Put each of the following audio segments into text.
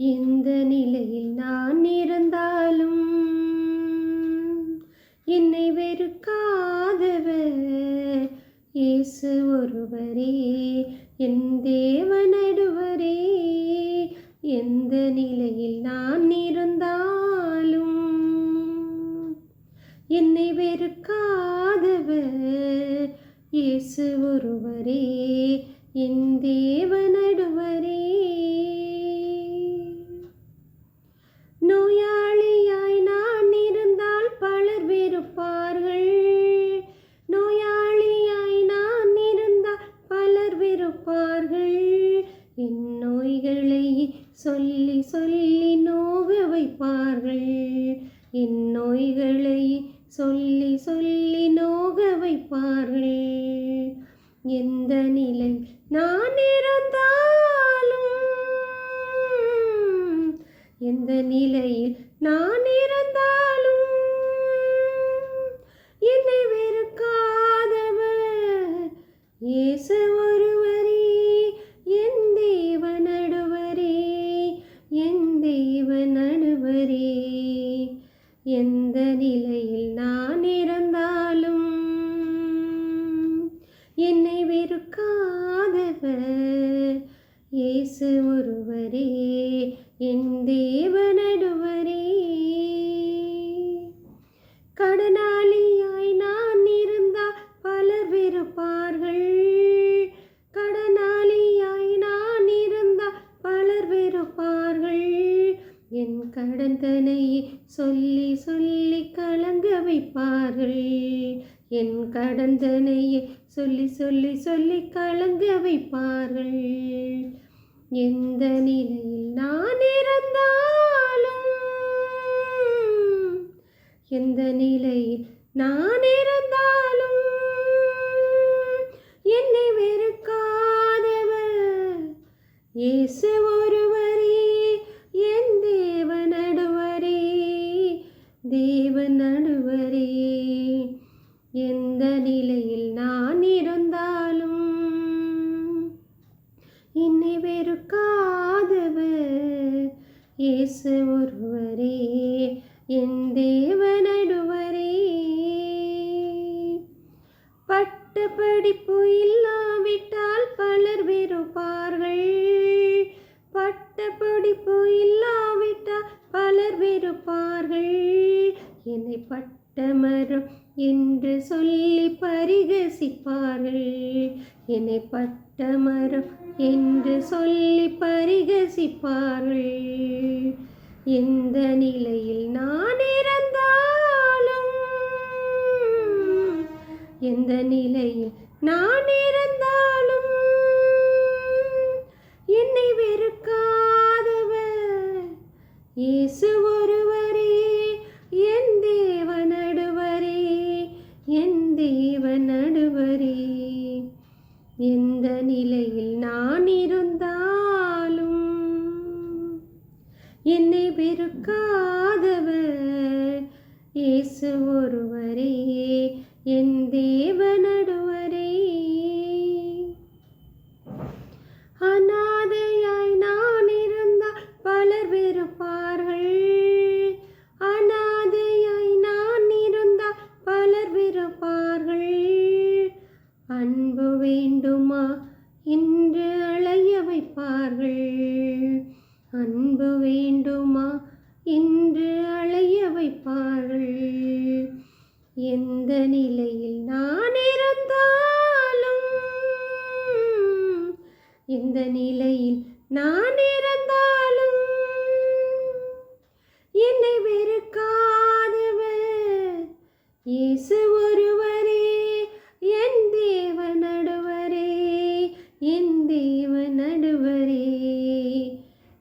எந்த நிலையில் நான் இருந்தாலும் என்னை வெறுக்காதவர். இயேசு ஒருவரே என் தேவனடுவரே எந்த நிலையில் நான் இருந்தாலும் என்னை வெறுக்காதவர். இயேசு ஒருவரே என் தேவன் நோய்களை சொல்லி சொல்லி நோக வைப்பார்கள். என் நோய்களை சொல்லி சொல்லி நோக வைப்பார்கள். எந்த நிலை நான் இருந்தாலும் எந்த நிலையில் நான் இருந்தாலும் என்னை வெறுக்காதவர். இயேசு ஒருவர் நிலையில் நான் இருந்தாலும் என்னை வெறுக்காதவர். இயேசு ஒருவரே என் தேவனடுவரே கடனாளி கடந்தனை சொல்லி சொல்லி கலங்க வைப்பார்கள். என் கடந்தனையே சொல்லி சொல்லி சொல்லி கலங்க வைப்பார்கள். எந்த நிலையில் நான் இருந்தாலும் எந்த நிலையில் நான் இருந்தாலும் என்னை வெறுக்காதவர். இயேசு ஒருவரே தேவ நடுவரே எந்த நிலையில் நான் இருந்தாலும் என்னை வெறுக்காதவர் இயேசு ஒருவரே என் தேவ நடுவரே. பட்ட படிப்பு இல்லாவிட்டால் பட்டமரம் என்று சொல்லி பரிகசிப்பார்கள். என்னை பட்டமரம் என்று சொல்லி பரிகசிப்பார்கள். எந்த நிலையில் நான் இருந்தாலும் எந்த நிலையில் நான் இருந்தாலும் என்னை வெறுக்காதவர். இயேசு ஒருவரே என் தேவ நடுவரே எந்த நிலையில் நான் இருந்தாலும் என்னை வெறுக்காதவர். இயேசு ஒருவரே என் தேவ நடுவரே வேண்டுமா? என்று அழைய வைப்பார்கள் அன்பு வேண்டுமா? என்று அழைய வைப்பார்கள் எந்த நிலையில் நான் இருந்தாலும் எந்த நிலையில் நான் இருந்தாலும் என்னை வெறுக்காதவர். இயேசு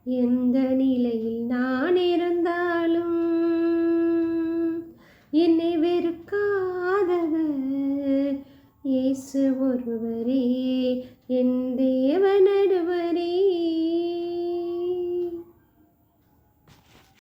எந்த நிலையில் நான் இருந்தாலும் என்னை வெறுக்காதவர் இயேசு ஒருவரே என் தேவனடுவரே.